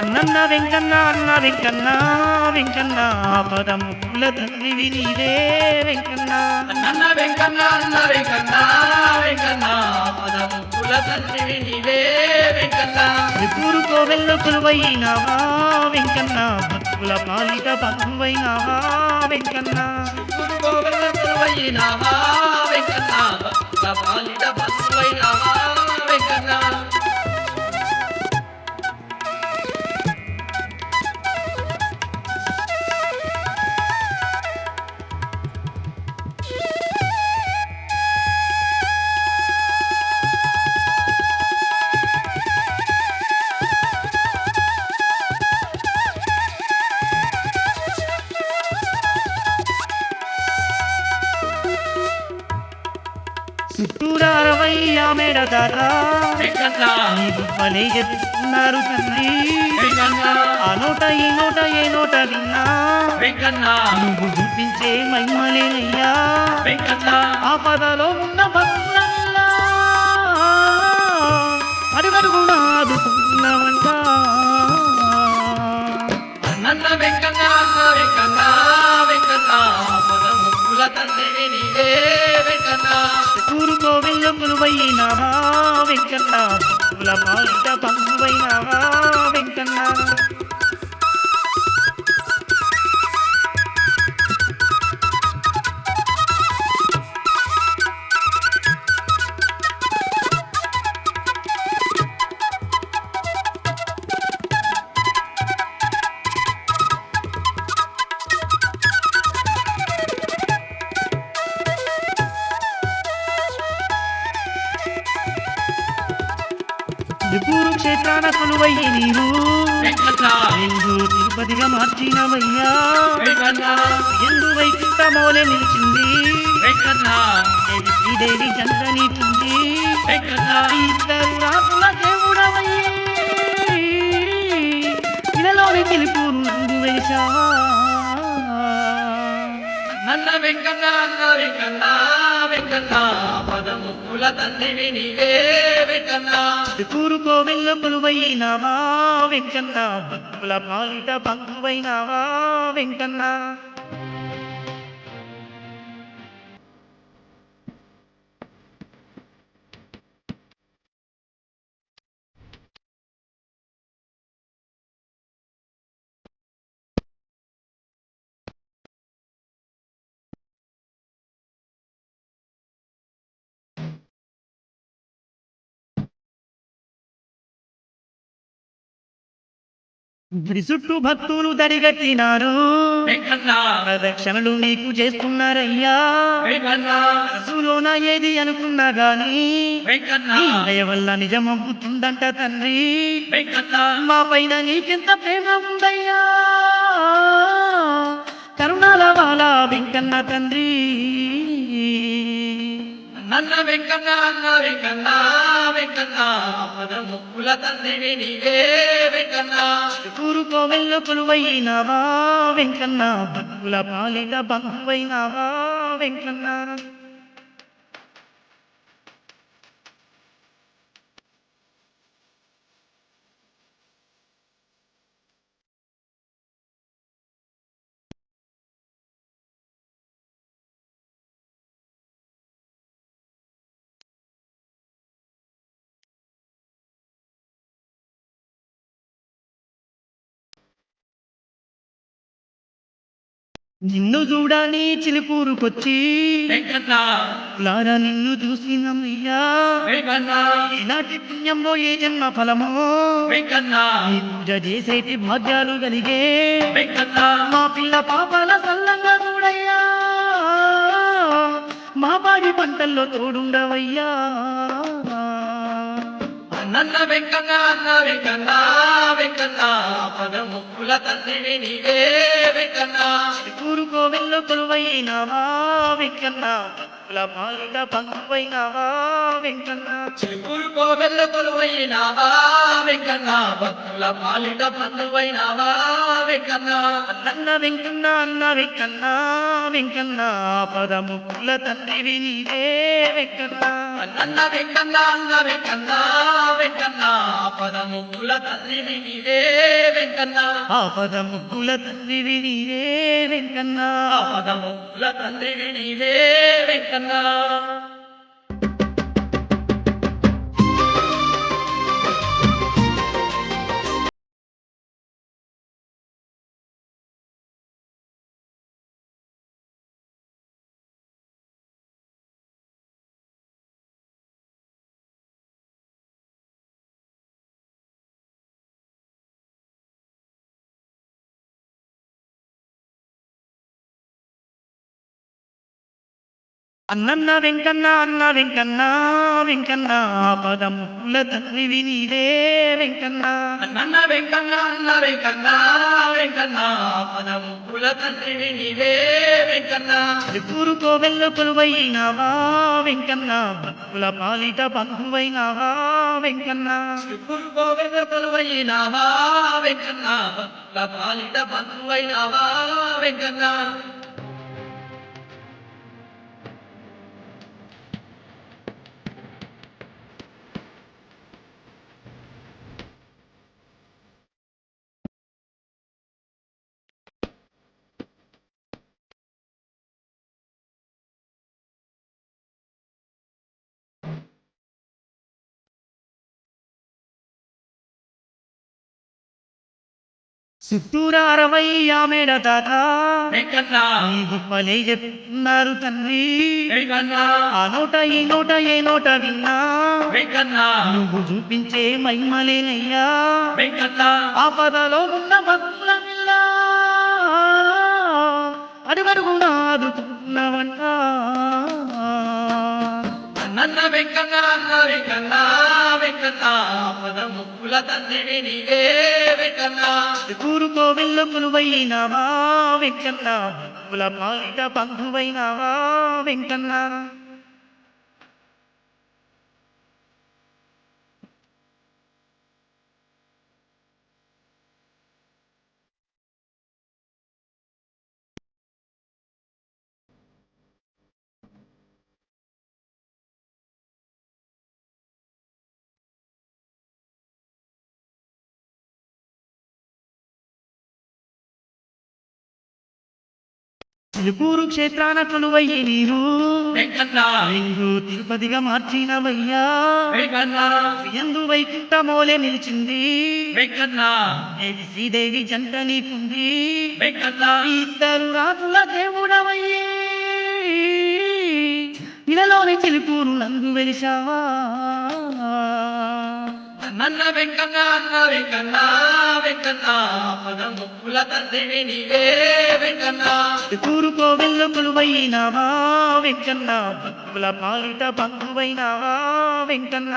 అన్నన్న వెంకన్న అన్న వెంకన్న వెంకన్న పదము పుల తండ్రివి నీవే వెంకన్న నన్న వెంకన్న అన్న వెంకన్న వెంకన్న పదము కుల తండ్రివి నీవే వెంకన్న త్రిపూరు కోవెల్ల కొలువైనావా వెంకన్న భక్తుల పాలిట బంధువైనావా వెంకన్న గురు గోవింద గురువైనావా వెంకన్న భక్తుల పాలిట బంధువైనావా వెంకన్న చుట్టూరా అరవై ఆమెడ దాదా వెంకన్న నీకు పలే చెప్తున్నారు వెంకన్న ఆ నోట ఈ నోట ఏ నోట విన్నా. వెంకన్న నువ్వు చూపించే మహిమలేనయ్యా. ఆ పదలో ఉన్న భక్తులల్లా అడుగడుగునా ఆదుకున్నవంట నన్న వెంకన్న నీవే. వెంకన్న ఊరుకో వెళ్ళకులువైనావా వెంకన్న భక్తుల పాలిట బంధువైనావా త్రిపూరు క్షేత్రాన కొలువయ్యి నీరు ఎందు తిరుపతిగా మార్చినవయ్యా. ఎందు వైకుంఠ మౌలె నిలిచింది. శ్రీదేవి చంద్రనీకుంది వెంకన్న ఇద్దరు రాకుల దేవుడవయ్యే. ఇలలోని గెలుపును నందు వేశావా నన్న వెంకన్న అన్న వెంకన్న వెంకన్న. పదము కుల తండ్రివి నీవే. వెంకన్న. కూరుకో వెళ్ళ కొలువైనావా వెంకన్న. పాలిట బంధువైనావా వెంకన్న. చుట్టూ భక్తులు దరిగట్టినారు. ప్రదక్షిణలు నీకు చేస్తున్నారయ్యా. ఏది అనుకున్నా గాని దయ వల్ల నిజమవుతుందంట తండ్రి. వెంకన్న మా పైన నీకెంత ప్రేమ ఉందయ్యా. కరుణాల వాల వెంకన్న తండ్రి. నన్న వెంకన్న అన్న వెంకన్న వెంకన్న. పదము కుల తండ్రివి నీవే వెంకన్న. కూరుకో వెళ్ళ కొలువైనావా వెంకన్న? భక్తుల పాలిట బంధువైనావా వెంకన్న? నిన్ను చూడాలి చిలుకూరుకొచ్చి. లారా నిన్ను చూసినయ్యా ఈనాటి పుణ్యంలో ఏ జన్మ ఫలమో? పూజ చేసేటి భాగ్యాలు కలిగే. మా పిల్ల పాపాల సల్లంగా చూడయ్యా. మా పాడి పంటల్లో తోడుండవయ్యా. నన్న వెంకన్న అన్న వెంకన్న వెంకన్న. పదము కుల తండ్రివి నీవే వెంకన్న. కూరుకో వెళ్ళ కొలువైనావా వెంకన్న? భక్తుల పాలిట బంధువైనావా వెంకన్న? చిలుకూరు కోవెల్ల కొలువైనావా వెంకన్న? భక్తుల పాలిట బంధువైనావా వెంకన్న? అన్న వెంకన్న అన్న వెంకన్న వెంకన్న. పదముక్కుల తండ్రివి నీవే వెంకన్న. అన్న వెంకన్న అన్న వెంకన్న వెంకన్న పదముక్కుల తల్లిని నీవే వెంకన్న. ఆ పదముక్కుల తండ్రివి నీవే వెంకన్న. పదముక్కుల తల్లిని నీవే వెంకన్న. అన్నన్న వెంకన్న అన్న వెంకన్న వెంకన్న పదముక్కుల తండ్రివి నీవే వెంకన్న. అన్న వెంకన్న అన్న వెంకన్న వెంకన్న పదముక్కుల తల్లిని నీవే వెంకన్న. త్రిపురు కోవెల్ల కొలువైనావా వెంకన్న? భక్తుల పాలిట బంధువైనావా వెంకన్న? చిలుకూరు కోవెల్ల కొలువైనావా వెంకన్న? భక్తుల పాలిట బంధువైనావా వెంకన్న? చుట్టూరా అరవై ఆమెడ తాత. వెంకన్న. నీ గొప్పలే చెప్తున్నారు తండ్రి ఆ నోట ఈ నోట ఏ నోట విన్నా. నువ్వు చూపించే మహిమలేనయ్యా ఆపదలో ఉన్న భక్తుల పిల్ల అడుగడుగున నన్న వెంకన్న అన్న వెంకన్న వెంకన్న పదముక్కుల తండ్రిని నీవే వెంకన్న. కూరుకో వెళ్ళ కొలువైనావా వెంకన్న భక్తుల మాట బంధువైనావా వెంకన్న. చిలుకూరు క్షేత్రాన కొలువయ్యి నీరు తిరుపతిగా మార్చినవయ్యా. ఎందు వైకుంఠ మోలే నిలిచింది శ్రీదేవి జంట నీకుంది. ఇద్దరు రాజుల దేవుడవయ్యి. ఇలలోని చిలుకూరు నందు వెలిసావా అన్న వెంకన్న అన్న వెంకన్న వెంకన్న. పదముక్కుల తండ్రిని నీవే వెంకన్న. తూరుకో కోవెల్ల కొలువైనావా వెంకన్న. భక్తుల పాలిట బంధువైనావా వెంకన్న.